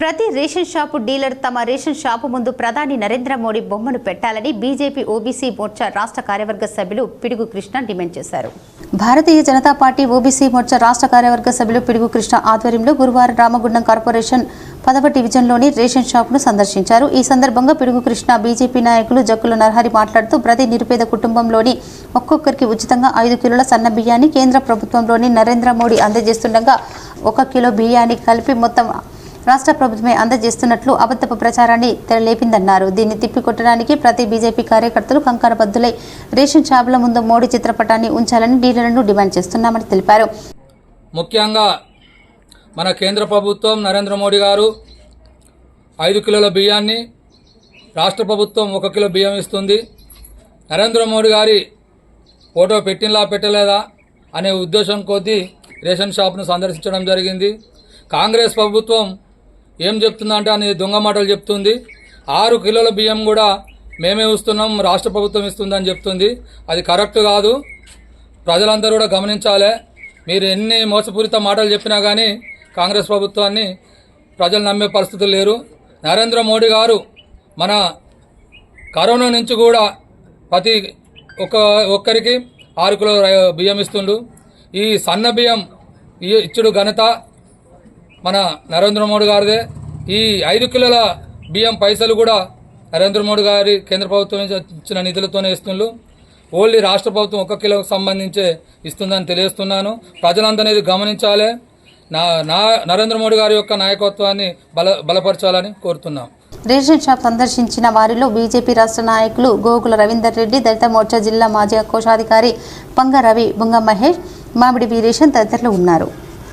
ప్రతి ration shop dealer తమ ration shop ముందు ప్రధాని నరేంద్ర మోడీ బొమ్మను పెట్టాలని బీజేపీ ఓబీసీ మోర్చా రాష్ట్ర కార్యవర్గ సభ్యులు పిడుగు కృష్ణ డిమాండ్ చేశారు. భారతీయ జనతా పార్టీ ఓబీసీ మోర్చా రాష్ట్ర కార్యవర్గ సభ్యులు పిడుగు కృష్ణ ఆధ్వర్యంలో గురువారం రామగుండం కార్పొరేషన్ పదవ డివిజన్లోని రేషన్ షాపును సందర్శించారు. ఈ సందర్భంగా పిడుగు కృష్ణ బీజేపీ నాయకులు జక్కుల నరహరి మాట్లాడుతూ ప్రతి నిరుపేద కుటుంబంలోని ఒక్కొక్కరికి ఉచితంగా ఐదు కిలోల సన్న బియ్యాన్ని కేంద్ర ప్రభుత్వంలోని నరేంద్ర మోడీ అందజేస్తుండగా ఒక కిలో బియ్యాన్ని కలిపి మొత్తం రాష్ట్ర ప్రభుత్వమే అందజేస్తున్నట్లు అబద్ధపు ప్రచారాన్ని తెరలేపిందన్నారు. దీన్ని తిప్పికొట్టడానికి ప్రతి బీజేపీ కార్యకర్తలు కంకరబద్దులై రేషన్ షాపుల ముందు మోడీ చిత్రపటాన్ని ఉంచాలని డీలర్లను డిమాండ్ చేస్తున్నామని తెలిపారు. ముఖ్యంగా మన కేంద్ర ప్రభుత్వం నరేంద్ర మోడీ గారు ఐదు కిలోల బియ్యాన్ని రాష్ట్ర ప్రభుత్వం ఒక కిలో బియ్యం ఇస్తుంది. నరేంద్ర మోడీ గారి ఫోటో పెట్టినలా పెట్టలేదా అనే ఉద్దేశం కొద్దీ రేషన్ షాప్ను సందర్శించడం జరిగింది. కాంగ్రెస్ ప్రభుత్వం ఏం చెప్తుందంటే అని దొంగ మాటలు చెప్తుంది. ఆరు కిలోల బియ్యం కూడా మేమే ఇస్తున్నాం రాష్ట్ర ప్రభుత్వం ఇస్తుందని చెప్తుంది. అది కరెక్ట్ కాదు. ప్రజలందరూ కూడా గమనించాలి. మీరు ఎన్ని మోసపూరిత మాటలు చెప్పినా కానీ కాంగ్రెస్ ప్రభుత్వాన్ని ప్రజలు నమ్మే పరిస్థితులు లేరు. నరేంద్ర మోడీ గారు మన కరోనా నుంచి కూడా ప్రతి ఒక్క ఒక్కరికి ఆరు కిలో బియ్యం ఇస్తుండు. ఈ సన్న బియ్యం ఈ- ఇచ్చుడు ఘనత. మన నరేంద్ర మోడీ గారిదే. ఈ ఐదు కిలోల బియ్యం పైసలు కూడా నరేంద్ర మోడీ గారి కేంద్ర ప్రభుత్వం నుంచి ఇచ్చిన నిధులతోనే ఇస్తున్నారు ఓన్లీ రాష్ట్ర ప్రభుత్వం ఒక కిలోకి సంబంధించే ఇస్తుందని తెలియస్తున్నాను ప్రజలందరూ గమనించాలి. నా నా నరేంద్ర మోడీ గారి యొక్క నాయకత్వాన్ని బల బలపరచాలని కోరుతున్నాం. రేషన్ షాప్ సందర్శించిన వారిలో బీజేపీ రాష్ట్ర నాయకులు గోకుల రవీందర్ రెడ్డి దళిత మోర్చా జిల్లా మాజీ కోశాధికారి పంగ రవి బుంగ మహేష్ మామిడి వీరేషన్ తదితరులు ఉన్నారు.